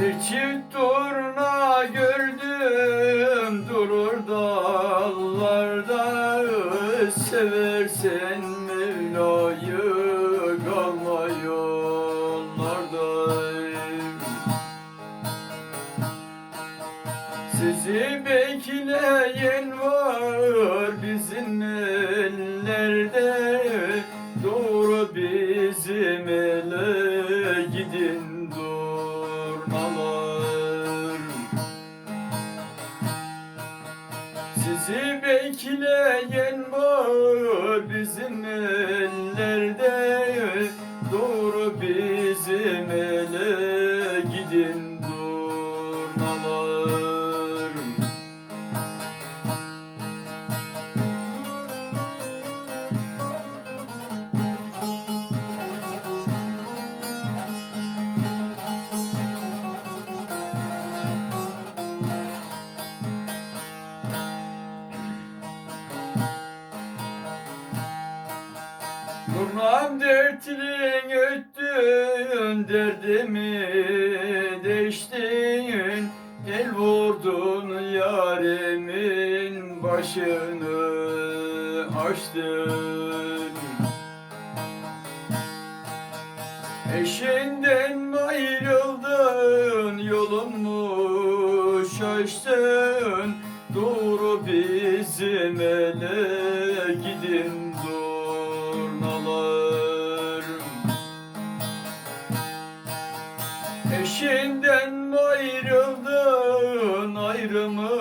Bir çift turna gördüm durur dallarda. Seversen Mevla'yı kalma yollarda. Sizi bekleyen var bizim ellerde. Doğru bizim ele gidin durmalar Sizi bekleyen var bizim ellerde. Doğru bizim ele gidin Nurnam dertlin öttün derdimi deştin El vurdun yarimin başını açtın. Eşinden ayrıldın yolunu şaştın? Doğru bizim ele Eşinden ayrıldın ayrımı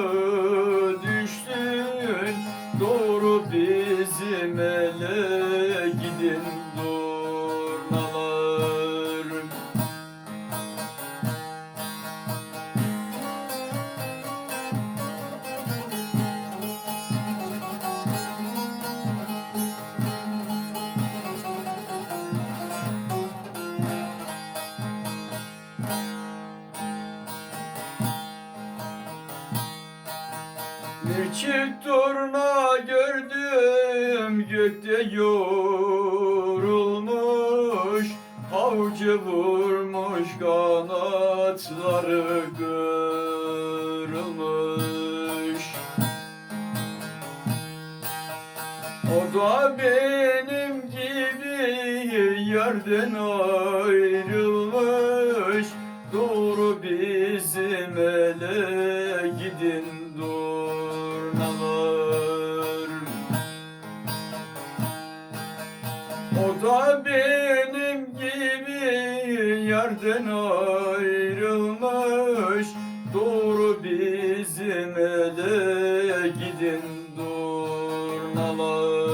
Bir çift turna gördüm gökte yorulmuş. Avcı vurmuş kanatları kırılmış. O da benim gibi yerden ayrılmış Bizden ayrılmış doğru bizim ele gidin durmalar.